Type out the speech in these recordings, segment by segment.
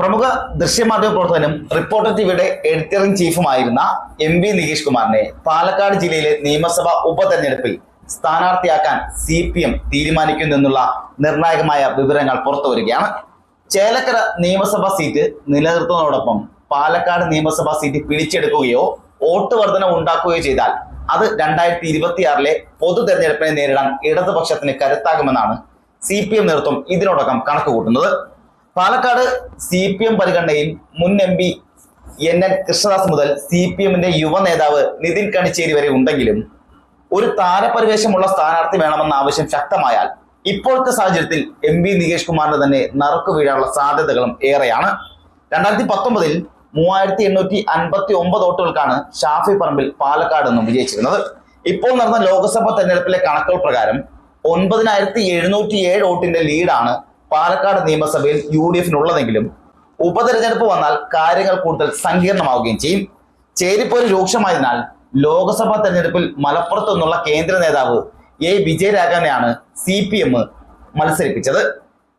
പ്രമുഖ ദൃശ്യമാധ്യമ പ്രവർത്തകനും റിപ്പോർട്ടർ ടിവിയുടെ എഡിറ്ററിംഗ് ചീഫുമായിരുന്ന എം വി നികേഷ് കുമാറിനെ പാലക്കാട് ജില്ലയിലെ നിയമസഭാ ഉപതെരഞ്ഞെടുപ്പിൽ സ്ഥാനാർത്ഥിയാക്കാൻ സി പി എം തീരുമാനിക്കുന്നെന്നുള്ള നിർണായകമായ വിവരങ്ങൾ പുറത്തുവരികയാണ് ചേലക്കര നിയമസഭാ സീറ്റ് നിലനിർത്തുന്നതോടൊപ്പം പാലക്കാട് നിയമസഭാ സീറ്റ് പിടിച്ചെടുക്കുകയോ വോട്ട് വർധന ഉണ്ടാക്കുകയോ ചെയ്താൽ അത് രണ്ടായിരത്തി ഇരുപത്തിയാറിലെ പൊതു തെരഞ്ഞെടുപ്പിനെ നേരിടാൻ ഇടതുപക്ഷത്തിന് കരുത്താകുമെന്നാണ് സി പി എം നേതൃത്വം ഇതിനോടകം കണക്ക് കൂട്ടുന്നത് പാലക്കാട് സി പി എം പരിഗണനയിൽ മുൻ M P N N Krishnadas മുതൽ സി പി എമ്മിന്റെ യുവ നേതാവ് നിതിൻ കണിച്ചേരി വരെ ഉണ്ടെങ്കിലും ഒരു താരപരിവേഷമുള്ള സ്ഥാനാർത്ഥി വേണമെന്ന ആവശ്യം ശക്തമായാൽ ഇപ്പോഴത്തെ സാഹചര്യത്തിൽ എം വി നികേഷ് കുമാറിന് തന്നെ നറുക്കു വീഴാനുള്ള സാധ്യതകളും ഏറെയാണ്. രണ്ടായിരത്തി പത്തൊമ്പതിൽ മൂവായിരത്തി എണ്ണൂറ്റി അൻപത്തി ഒമ്പത് വോട്ടുകൾക്കാണ് ഷാഫി പറമ്പിൽ പാലക്കാട് നിന്നും വിജയിച്ചിരുന്നത്. ഇപ്പോൾ നടന്ന ലോക്സഭാ തെരഞ്ഞെടുപ്പിലെ കണക്കുകൾ പ്രകാരം ഒൻപതിനായിരത്തി എഴുന്നൂറ്റി ഏഴ് വോട്ടിന്റെ ലീഡാണ് പാലക്കാട് നിയമസഭയിൽ യു ഡി എഫിനുള്ളതെങ്കിലും ഉപതെരഞ്ഞെടുപ്പ് വന്നാൽ കാര്യങ്ങൾ കൂടുതൽ സങ്കീർണമാവുകയും ചെയ്യും. ചേരിപ്പോര് രൂക്ഷമായതിനാൽ ലോക്സഭാ തെരഞ്ഞെടുപ്പിൽ മലപ്പുറത്തു നിന്നുള്ള കേന്ദ്ര നേതാവ് എ. വിജയരാഘവനെയാണ് സി പി എം മത്സരിപ്പിച്ചത്.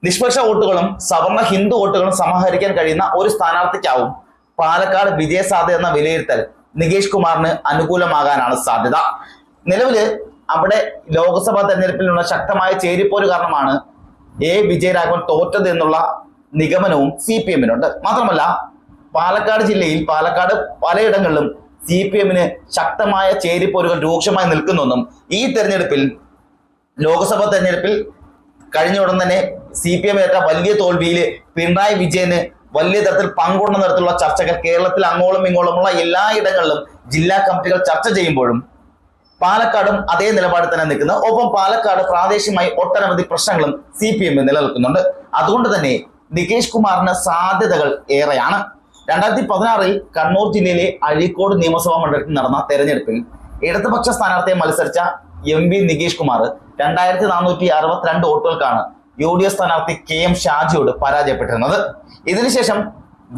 നിഷ്പക്ഷ വോട്ടുകളും സവർണ ഹിന്ദു വോട്ടുകളും സമാഹരിക്കാൻ കഴിയുന്ന ഒരു സ്ഥാനാർത്ഥിക്കാവും പാലക്കാട് വിജയസാധ്യത എന്ന വിലയിരുത്തൽ നികേഷ് കുമാറിന് അനുകൂലമാകാനാണ് സാധ്യത. നിലവിൽ അവിടെ ലോക്സഭാ തെരഞ്ഞെടുപ്പിലുള്ള ശക്തമായ ചേരിപ്പോര് കാരണമാണ് എ. വിജയരാഘവൻ തോറ്റത് എന്നുള്ള നിഗമനവും സി പി എമ്മിനുണ്ട്. മാത്രമല്ല പാലക്കാട് ജില്ലയിൽ പാലക്കാട് പലയിടങ്ങളിലും സി പി എമ്മിന് ശക്തമായ ചേരിപ്പോരുകൾ രൂക്ഷമായി നിൽക്കുന്നെന്നും ഈ തെരഞ്ഞെടുപ്പിൽ ലോക്സഭാ തെരഞ്ഞെടുപ്പിൽ കഴിഞ്ഞ ഉടൻ തന്നെ സി പി എം ഏറ്റ വലിയ തോൽവിയിൽ പിണറായി വിജയന് വലിയ തരത്തിൽ പങ്കുണ്ടെന്ന തരത്തിലുള്ള ചർച്ചകൾ കേരളത്തിൽ അങ്ങോളം ഇങ്ങോളമുള്ള എല്ലായിടങ്ങളിലും ജില്ലാ കമ്മിറ്റികൾ ചർച്ച ചെയ്യുമ്പോഴും പാലക്കാടും അതേ നിലപാട് തന്നെ നിൽക്കുന്നത് ഒപ്പം പാലക്കാട് പ്രാദേശികമായി ഒട്ടനവധി പ്രശ്നങ്ങളും സി പി എമ്മിൽ നിലനിൽക്കുന്നുണ്ട്. അതുകൊണ്ട് തന്നെ നികേഷ് കുമാറിന് സാധ്യതകൾ ഏറെയാണ്. രണ്ടായിരത്തി പതിനാറിൽ കണ്ണൂർ ജില്ലയിലെ അഴീക്കോട് നിയമസഭാ മണ്ഡലത്തിൽ നടന്ന തെരഞ്ഞെടുപ്പിൽ ഇടതുപക്ഷ സ്ഥാനാർത്ഥിയെ മത്സരിച്ച എം വി നികേഷ് കുമാർ രണ്ടായിരത്തി നാനൂറ്റി അറുപത്തിരണ്ട് വോട്ടുകൾക്കാണ് യു ഡി എഫ് സ്ഥാനാർത്ഥി കെ എം ഷാജിയോട് പരാജയപ്പെട്ടിരുന്നത്. ഇതിനുശേഷം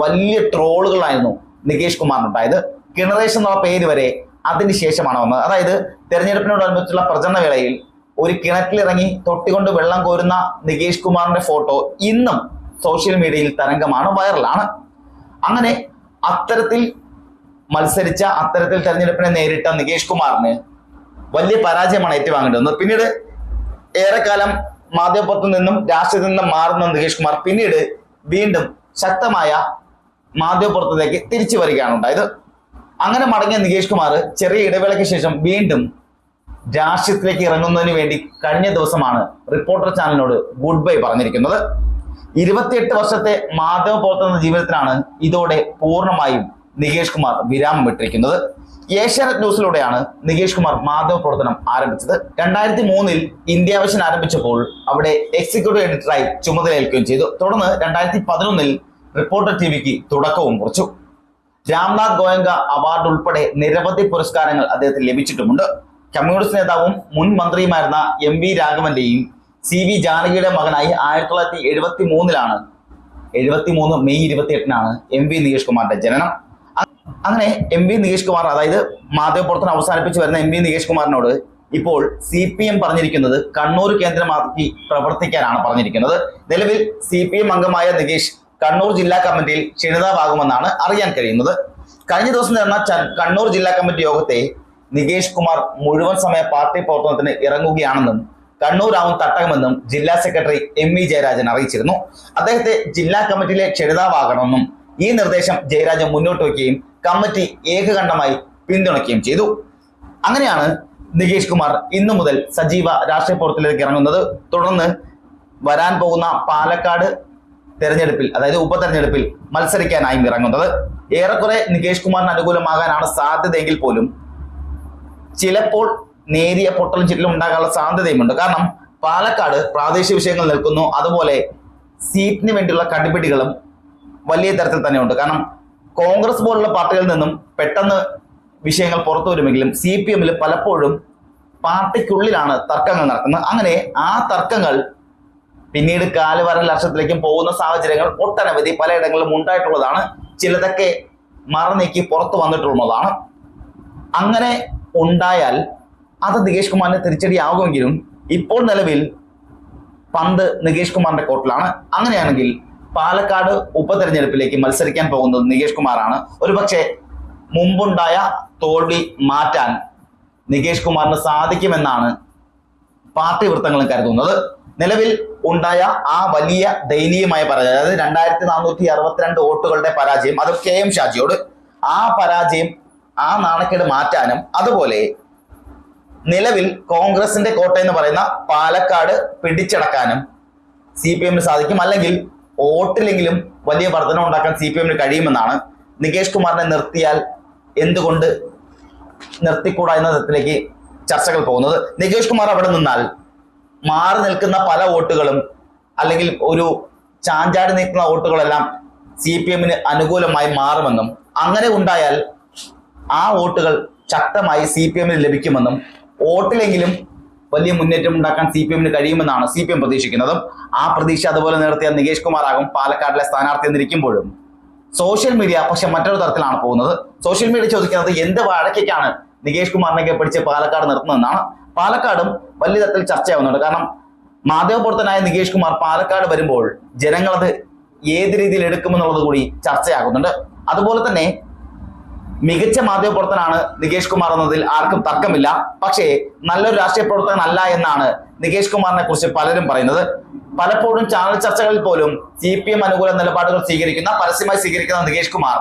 വലിയ ട്രോളുകളായിരുന്നു നികേഷ് കുമാറിനുണ്ടായത്. കിണറേഷ് എന്നുള്ള പേര് വരെ അതിനുശേഷമാണ് വന്നത്. അതായത് തെരഞ്ഞെടുപ്പിനോടനുബന്ധിച്ചുള്ള പ്രചരണ വേളയിൽ ഒരു കിണറ്റിലിറങ്ങി തൊട്ടിക്കൊണ്ട് വെള്ളം കോരുന്ന നികേഷ് കുമാറിന്റെ ഫോട്ടോ ഇന്നും സോഷ്യൽ മീഡിയയിൽ തരംഗമാണ് വൈറലാണ്. അങ്ങനെ അത്തരത്തിൽ മത്സരിച്ച അത്തരത്തിൽ തെരഞ്ഞെടുപ്പിനെ നേരിട്ട നികേഷ് കുമാറിന് വലിയ പരാജയമാണ് ഏറ്റുവാങ്ങേണ്ടി വന്നത്. പിന്നീട് ഏറെക്കാലം മാധ്യമപുറത്തു നിന്നും രാഷ്ട്രീയത്തിൽ നിന്നും മാറുന്ന നികേഷ് കുമാർ പിന്നീട് വീണ്ടും ശക്തമായ മാധ്യമപുറത്തേക്ക് തിരിച്ചു വരികയാണ് ഉണ്ടായത്. അങ്ങനെ മടങ്ങിയ നികേഷ് കുമാർ ചെറിയ ഇടവേളയ്ക്ക് ശേഷം വീണ്ടും രാഷ്ട്രീയത്തിലേക്ക് ഇറങ്ങുന്നതിന് വേണ്ടി കഴിഞ്ഞ ദിവസമാണ് റിപ്പോർട്ടർ ചാനലിനോട് ഗുഡ് ബൈ പറഞ്ഞിരിക്കുന്നത്. ഇരുപത്തിയെട്ട് വർഷത്തെ മാധ്യമ പ്രവർത്തന ജീവിതത്തിലാണ് ഇതോടെ പൂർണമായും നികേഷ് കുമാർ വിരാമം വിട്ടിരിക്കുന്നത് ഏഷ്യാനെറ്റ് ന്യൂസിലൂടെയാണ് നികേഷ് കുമാർ മാധ്യമ പ്രവർത്തനം ആരംഭിച്ചത്. രണ്ടായിരത്തി മൂന്നിൽ ഇന്ത്യ വിഷൻ ആരംഭിച്ചപ്പോൾ അവിടെ എക്സിക്യൂട്ടീവ് എഡിറ്ററായി ചുമതലയേൽക്കുകയും ചെയ്തു. തുടർന്ന് രണ്ടായിരത്തി പതിനൊന്നിൽ റിപ്പോർട്ടർ ടി വിക്ക് തുടക്കവും കുറിച്ചു. രാംനാഥ് ഗോയങ്ക അവാർഡ് ഉൾപ്പെടെ നിരവധി പുരസ്കാരങ്ങൾ അദ്ദേഹത്തിന് ലഭിച്ചിട്ടുമുണ്ട്. കമ്മ്യൂണിസ്റ്റ് നേതാവും മുൻ മന്ത്രിയുമായിരുന്ന എം വി രാഘവന്റെയും സി വി ജാനകിയുടെ മകനായി ആയിരത്തി തൊള്ളായിരത്തി എഴുപത്തി മൂന്നിലാണ് എഴുപത്തി മൂന്ന് മെയ് ഇരുപത്തി എട്ടിനാണ് എം വി നികേഷ് കുമാറിന്റെ ജനനം. അങ്ങനെ എം വി നികേഷ് കുമാർ അതായത് മാധ്യമപ്രവർത്തനം അവസാനിപ്പിച്ച് വരുന്ന എം വി നികേഷ് കുമാറിനോട് ഇപ്പോൾ സി പി എം പറഞ്ഞിരിക്കുന്നത് കണ്ണൂർ കേന്ദ്രമാക്കി പ്രവർത്തിക്കാനാണ് പറഞ്ഞിരിക്കുന്നത്. നിലവിൽ സി പി എം അംഗമായ നികേഷ് കണ്ണൂർ ജില്ലാ കമ്മിറ്റിയിൽ ക്ഷണിതാവാകുമെന്നാണ് അറിയാൻ കഴിയുന്നത്. കഴിഞ്ഞ ദിവസം നടന്ന കണ്ണൂർ ജില്ലാ കമ്മിറ്റി യോഗത്തെ നികേഷ് കുമാർ മുഴുവൻ സമയ പാർട്ടി പ്രവർത്തനത്തിന് ഇറങ്ങുകയാണെന്നും കണ്ണൂരാവും തട്ടകമെന്നും ജില്ലാ സെക്രട്ടറി എം വി ജയരാജൻ അറിയിച്ചിരുന്നു. അദ്ദേഹത്തെ ജില്ലാ കമ്മിറ്റിയിലെ ക്ഷണിതാവാകണമെന്നും ഈ നിർദ്ദേശം ജയരാജൻ മുന്നോട്ട് വയ്ക്കുകയും കമ്മിറ്റി ഏകകണ്ഠമായി പിന്തുണയ്ക്കുകയും ചെയ്തു. അങ്ങനെയാണ് നികേഷ് കുമാർ ഇന്നു മുതൽ സജീവ രാഷ്ട്രീയ പ്രവർത്തനത്തിലേക്ക് ഇറങ്ങുന്നത്. തുടർന്ന് വരാൻ പോകുന്ന പാലക്കാട് തെരഞ്ഞെടുപ്പിൽ അതായത് ഉപതെരഞ്ഞെടുപ്പിൽ മത്സരിക്കാനായും ഇറങ്ങുന്നത് ഏറെക്കുറെ നികേഷ് കുമാറിന് അനുകൂലമാകാനാണ് സാധ്യതയെങ്കിൽ പോലും ചിലപ്പോൾ നേരിയ പൊട്ടലും ചിറ്റലും ഉണ്ടാകാനുള്ള സാധ്യതയുമുണ്ട്. കാരണം പാലക്കാട് പ്രാദേശിക വിഷയങ്ങൾ നിൽക്കുന്നു. അതുപോലെ സീറ്റിന് വേണ്ടിയുള്ള കടിപിടികളും വലിയ തരത്തിൽ തന്നെയുണ്ട്. കാരണം കോൺഗ്രസ് പോലുള്ള പാർട്ടികളിൽ നിന്നും പെട്ടെന്ന് വിഷയങ്ങൾ പുറത്തു വരുമെങ്കിലും സി പി എമ്മിൽ പലപ്പോഴും പാർട്ടിക്കുള്ളിലാണ് തർക്കങ്ങൾ നടക്കുന്നത്. അങ്ങനെ ആ തർക്കങ്ങൾ പിന്നീട് കാലുവരൽ ലക്ഷത്തിലേക്കും പോകുന്ന സാഹചര്യങ്ങൾ ഒട്ടനവധി പലയിടങ്ങളിലും ഉണ്ടായിട്ടുള്ളതാണ്. ചിലതൊക്കെ മറനീക്കി പുറത്തു വന്നിട്ടുള്ളതാണ്. അങ്ങനെ ഉണ്ടായാൽ അത് നികേഷ് കുമാറിന് തിരിച്ചടിയാകുമെങ്കിലും ഇപ്പോൾ നിലവിൽ പന്ത് നികേഷ് കുമാറിന്റെ കോർട്ടിലാണ്. അങ്ങനെയാണെങ്കിൽ പാലക്കാട് ഉപതെരഞ്ഞെടുപ്പിലേക്ക് മത്സരിക്കാൻ പോകുന്നത് നികേഷ് കുമാറാണ്. ഒരുപക്ഷെ മുമ്പുണ്ടായ തോൽവി മാറ്റാൻ നികേഷ് കുമാറിന് സാധിക്കുമെന്നാണ് പാർട്ടി വൃത്തങ്ങളും കരുതുന്നത്. നിലവിൽ ഉണ്ടായ ആ വലിയ ദയനീയമായ പരാജയം അതായത് രണ്ടായിരത്തി നാനൂറ്റി അറുപത്തിരണ്ട് വോട്ടുകളുടെ പരാജയം അത് കെ എം ഷാജിയോട് ആ പരാജയം ആ നാണക്കേട് മാറ്റാനും അതുപോലെ നിലവിൽ കോൺഗ്രസിന്റെ കോട്ട എന്ന് പറയുന്ന പാലക്കാട് പിടിച്ചടക്കാനും സി പി എമ്മിന് സാധിക്കും. അല്ലെങ്കിൽ വോട്ടിലെങ്കിലും വലിയ വർധന ഉണ്ടാക്കാൻ സി പി എമ്മിന് കഴിയുമെന്നാണ് നികേഷ് കുമാറിനെ നിർത്തിയാൽ എന്തുകൊണ്ട് നിർത്തിക്കൂടാ എന്ന തരത്തിലേക്ക് ചർച്ചകൾ പോകുന്നത്. നികേഷ് കുമാർ അവിടെ നിന്നാൽ മാറി നിൽക്കുന്ന പല വോട്ടുകളും അല്ലെങ്കിൽ ഒരു ചാഞ്ചാടി നിൽക്കുന്ന വോട്ടുകളെല്ലാം സി പി എമ്മിന് അനുകൂലമായി മാറുമെന്നും അങ്ങനെ ഉണ്ടായാൽ ആ വോട്ടുകൾ ശക്തമായി സി പി എമ്മിന് ലഭിക്കുമെന്നും വോട്ടിലെങ്കിലും വലിയ മുന്നേറ്റം ഉണ്ടാക്കാൻ സി പി എമ്മിന് കഴിയുമെന്നാണ് സി പി എം പ്രതീക്ഷിക്കുന്നതും. ആ പ്രതീക്ഷ അതുപോലെ നേരത്തെ നികേഷ് കുമാർ ആകും പാലക്കാടിലെ സ്ഥാനാർത്ഥി എന്നിരിക്കുമ്പോഴും. സോഷ്യൽ മീഡിയ പക്ഷെ മറ്റൊരു തരത്തിലാണ് പോകുന്നത്. സോഷ്യൽ മീഡിയ ചോദിക്കുന്നത് എന്ത് വഴക്കൊക്കെയാണ് നികേഷ് കുമാറിനെ പിടിച്ച് പാലക്കാട് നിർത്തുന്നതെന്നാണ്. പാലക്കാടും വലിയ തരത്തിൽ ചർച്ചയാവുന്നുണ്ട്. കാരണം മാധ്യമപ്രവർത്തനായ നികേഷ് കുമാർ പാലക്കാട് വരുമ്പോൾ ജനങ്ങളത് ഏത് രീതിയിൽ എടുക്കുമെന്നുള്ളത് കൂടി ചർച്ചയാകുന്നുണ്ട്. അതുപോലെ തന്നെ മികച്ച മാധ്യമപ്രവർത്തനാണ് നികേഷ് കുമാർ എന്നതിൽ ആർക്കും തർക്കമില്ല. പക്ഷേ നല്ലൊരു രാഷ്ട്രീയ പ്രവർത്തകൻ അല്ല എന്നാണ് നികേഷ് കുമാറിനെ കുറിച്ച് പലരും പറയുന്നത്. പലപ്പോഴും ചാനൽ ചർച്ചകളിൽ പോലും സി പി എം അനുകൂല നിലപാടുകൾ സ്വീകരിക്കുന്ന പരസ്യമായി സ്വീകരിക്കുന്ന നികേഷ് കുമാർ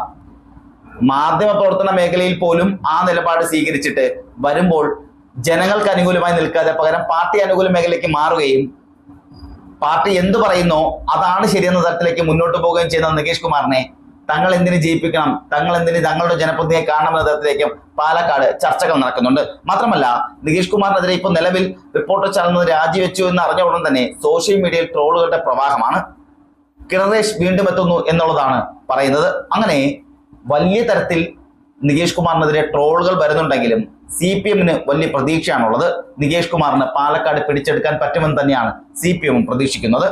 മാധ്യമ പ്രവർത്തന മേഖലയിൽ പോലും ആ നിലപാട് സ്വീകരിച്ചിട്ട് വരുമ്പോൾ ജനങ്ങൾക്ക് അനുകൂലമായി നിൽക്കാതെ പകരം പാർട്ടി അനുകൂല മേഖലയ്ക്ക് മാറുകയും പാർട്ടി എന്തു പറയുന്നോ അതാണ് ശരിയെന്ന തരത്തിലേക്ക് മുന്നോട്ട് പോവുകയും ചെയ്യുന്ന നികേഷ് കുമാറിനെ തങ്ങൾ എന്തിനു ജയിപ്പിക്കണം തങ്ങൾ എന്തിന് തങ്ങളുടെ ജനപ്രതിനിധിയെ കാണണം എന്ന തരത്തിലേക്കും പാലക്കാട് ചർച്ചകൾ നടക്കുന്നുണ്ട്. മാത്രമല്ല നികേഷ് കുമാറിനെതിരെ ഇപ്പോൾ നിലവിൽ റിപ്പോർട്ടർ ചാനൽ രാജിവെച്ചു എന്ന് അറിഞ്ഞ ഉടൻ തന്നെ സോഷ്യൽ മീഡിയയിൽ ട്രോളുകളുടെ പ്രവാഹമാണ്. കിണറേഷ് വീണ്ടും എത്തുന്നു എന്നുള്ളതാണ് പറയുന്നത്. അങ്ങനെ വലിയ തരത്തിൽ നികേഷ് കുമാറിനെതിരെ ട്രോളുകൾ വരുന്നുണ്ടെങ്കിലും സി പി എമ്മിന് വലിയ പ്രതീക്ഷയാണുള്ളത്. നികേഷ് കുമാറിന് പാലക്കാട് പിടിച്ചെടുക്കാൻ പറ്റുമെന്ന് തന്നെയാണ് സി പി എമ്മും പ്രതീക്ഷിക്കുന്നത്.